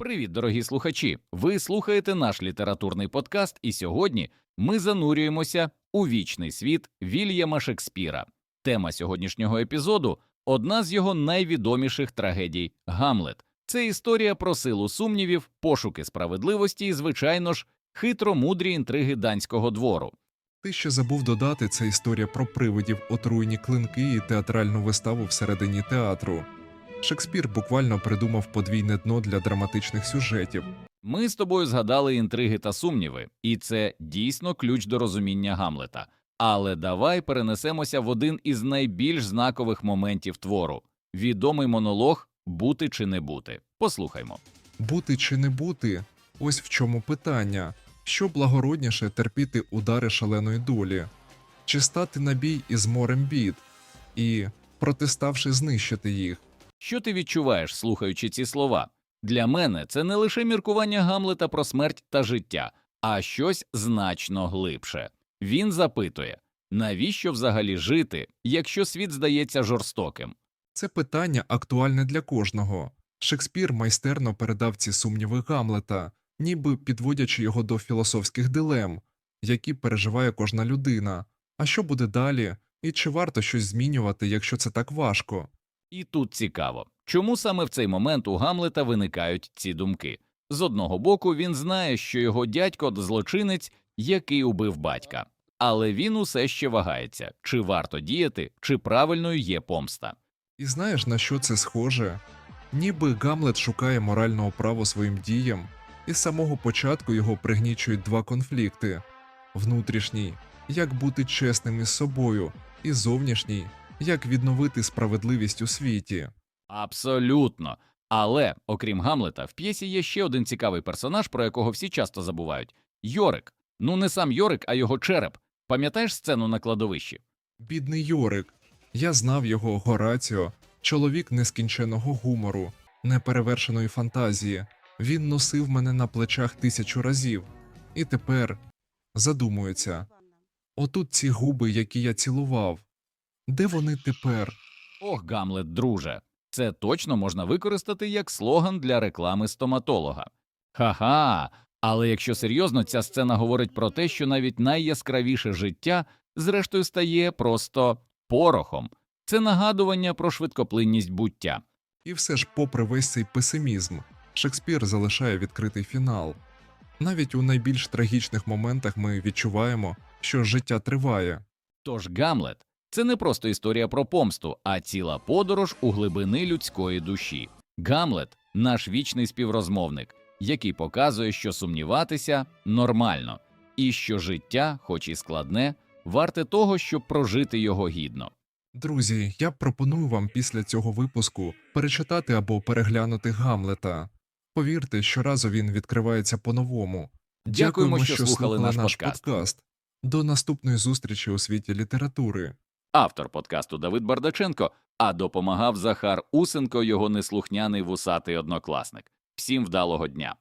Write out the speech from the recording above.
Привіт, дорогі слухачі! Ви слухаєте наш літературний подкаст, і сьогодні ми занурюємося у вічний світ Вільяма Шекспіра. Тема сьогоднішнього епізоду одна з його найвідоміших трагедій Гамлет. Це історія про силу сумнівів, пошуки справедливості і, звичайно ж, хитро-мудрі інтриги данського двору. Ти ще забув додати це історія про привидів, отруєні клинки і театральну виставу всередині театру. Шекспір буквально придумав подвійне дно для драматичних сюжетів. Ми з тобою згадали інтриги та сумніви, і це дійсно ключ до розуміння Гамлета. Але давай перенесемося в один із найбільш знакових моментів твору відомий монолог бути чи не бути. Послухаймо. Бути чи не бути ось в чому питання. Що благородніше терпіти удари шаленої долі, чи стати на бій із морем бід, і, протиставши, знищити їх. Що ти відчуваєш, слухаючи ці слова? Для мене це не лише міркування Гамлета про смерть та життя, а щось значно глибше. Він запитує навіщо взагалі жити, якщо світ здається жорстоким? Це питання актуальне для кожного. Шекспір майстерно передав ці сумніви Гамлета, ніби підводячи його до філософських дилем, які переживає кожна людина. А що буде далі, і чи варто щось змінювати, якщо це так важко? І тут цікаво, чому саме в цей момент у Гамлета виникають ці думки. З одного боку, він знає, що його дядько злочинець, який убив батька, але він усе ще вагається, чи варто діяти, чи правильною є помста. І знаєш, на що це схоже? Ніби Гамлет шукає морального права своїм діям, і з самого початку його пригнічують два конфлікти: внутрішній як бути чесним із собою, і зовнішній як відновити справедливість у світі. Абсолютно. Але, окрім Гамлета, в п'єсі є ще один цікавий персонаж, про якого всі часто забувають Йорик. Ну не сам Йорик, а його череп. Пам'ятаєш сцену на кладовищі? Бідний Йорик. Я знав його Гораціо, чоловік нескінченого гумору, неперевершеної фантазії. Він носив мене на плечах тисячу разів, і тепер задумується. Отут ці губи, які я цілував. Де вони тепер? Ох, Гамлет, друже, це точно можна використати як слоган для реклами стоматолога. Ха-ха. Але якщо серйозно, ця сцена говорить про те, що навіть найяскравіше життя, зрештою, стає просто порохом. Це нагадування про швидкоплинність буття. І все ж, попри весь цей песимізм, Шекспір залишає відкритий фінал. Навіть у найбільш трагічних моментах ми відчуваємо, що життя триває. Тож Гамлет це не просто історія про помсту, а ціла подорож у глибини людської душі. Гамлет наш вічний співрозмовник, який показує, що сумніватися нормально, і що життя, хоч і складне, варте того, щоб прожити його гідно. Друзі, я пропоную вам після цього випуску перечитати або переглянути Гамлета. Повірте, щоразу він відкривається по-новому. Дякуємо, що слухали наш подкаст. До наступної зустрічі у світі літератури. Автор подкасту Давид Бардаченко, а допомагав Захар Усенко, його неслухняний вусатий однокласник. Всім вдалого дня!